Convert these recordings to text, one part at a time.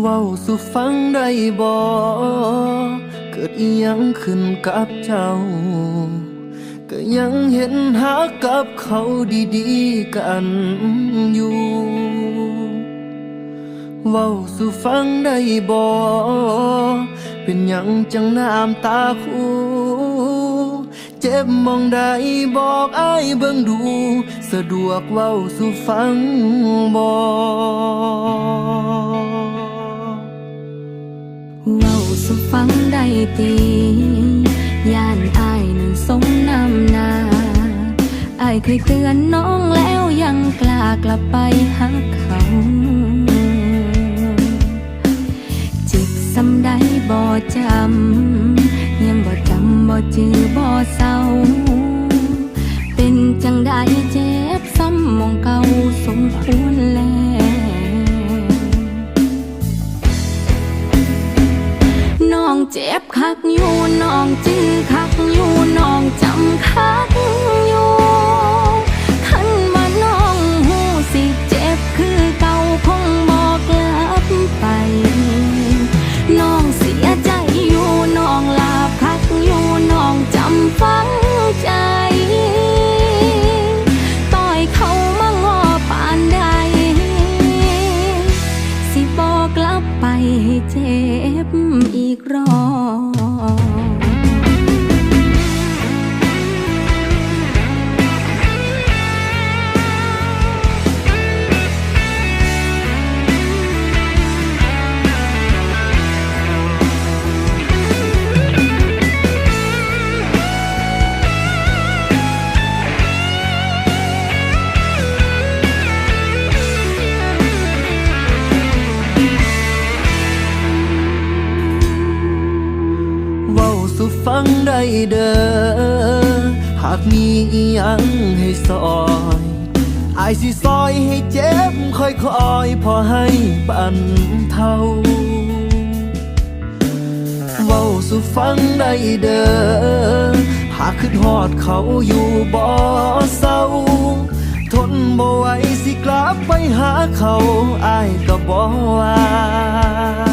เว้าสู่ฟังได้บ่เกิดอียังขึ้นกับเจ้า ก็ยังเห็นหักกับเขาดีๆกันอยู่เว้าสู่ฟังได้บ่เป็นยังจังน้ำตาคูเจ็บมองใดบอกอ้ายเบิ่งดู สะดวกเว้าสู่ฟังบ่ เว้าสุฟังได้ตีย่านอายนั้นสมน้ำนาอายเคยเตือนน้องแล้วยังกล้ากลับไปหาเขาจิตสำได้บ่จำยังบ่จำบ่จือบ่เศร้า เป็นจังได้เจ็บซ้ำมองเก่าสมควรแล้ว บคักอยู่น้องจิ้ง กลับไปให้เจ็บอีกรอบ สู่ฟังได้เด้อ หากมีอียังให้ซอยอายสิซอยให้เจ็บค่อยๆพอให้ปันเท่าเว้าสู่ฟังได้เด้อ หากคิดฮอดเขาอยู่บ่เศร้า ทนบ่ไหวสิกลับไปหาเขาอายก็บ่ว่า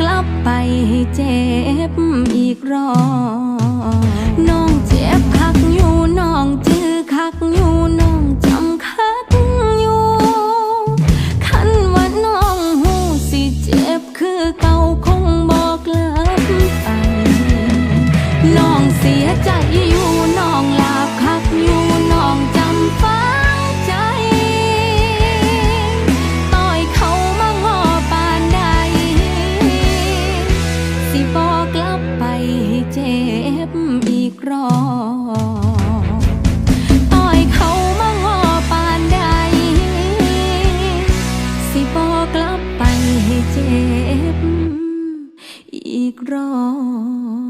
กลับไปให้เจ็บอีกรอบน้องเจ็บคักอยู่น้องจื้อคักอยู่น้อง สิบอกกลับไปให้เจ็บอีกรอบ